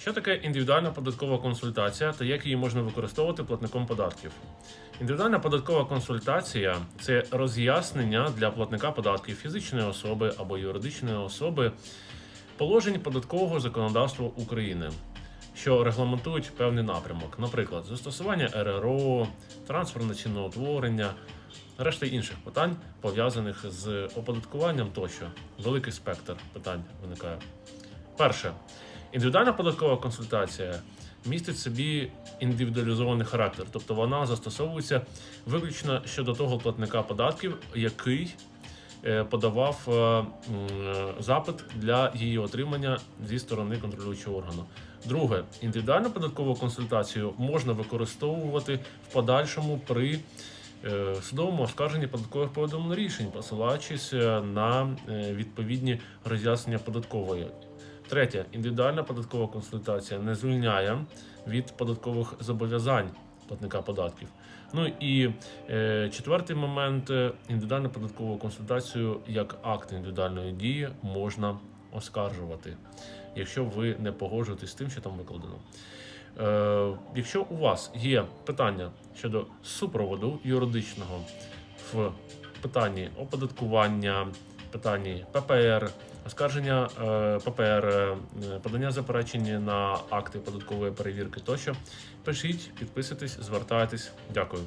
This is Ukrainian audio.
Що таке індивідуальна податкова консультація та як її можна використовувати платником податків? Індивідуальна податкова консультація це роз'яснення для платника податків фізичної особи або юридичної особи положень податкового законодавства України, що регламентують певний напрямок, наприклад, застосування РРО, трансферне ціноутворення, решта інших питань, пов'язаних з оподаткуванням тощо. Великий спектр питань виникає. Перше, індивідуальна податкова консультація містить в собі індивідуалізований характер, тобто вона застосовується виключно щодо того платника податків, який е, подавав е, запит для її отримання зі сторони контролюючого органу. Друге, індивідуальну податкову консультацію можна використовувати в подальшому при судовому оскарженні податкових повідомлень рішень, посилаючись е, на е, відповідні роз'яснення податкової. Третє, індивідуальна податкова консультація не звільняє від податкових зобов'язань платника податків. Ну і е, четвертий момент: е, індивідуальну податкову консультацію як акт індивідуальної дії можна оскаржувати, якщо ви не погоджуєтесь з тим, що там викладено. Е, якщо у вас є питання щодо супроводу юридичного в питанні оподаткування, питанні ППР, оскарження е, ППР, е, подання заперечень на акти податкової перевірки тощо, пишіть, підписуйтесь, звертайтесь. Дякую.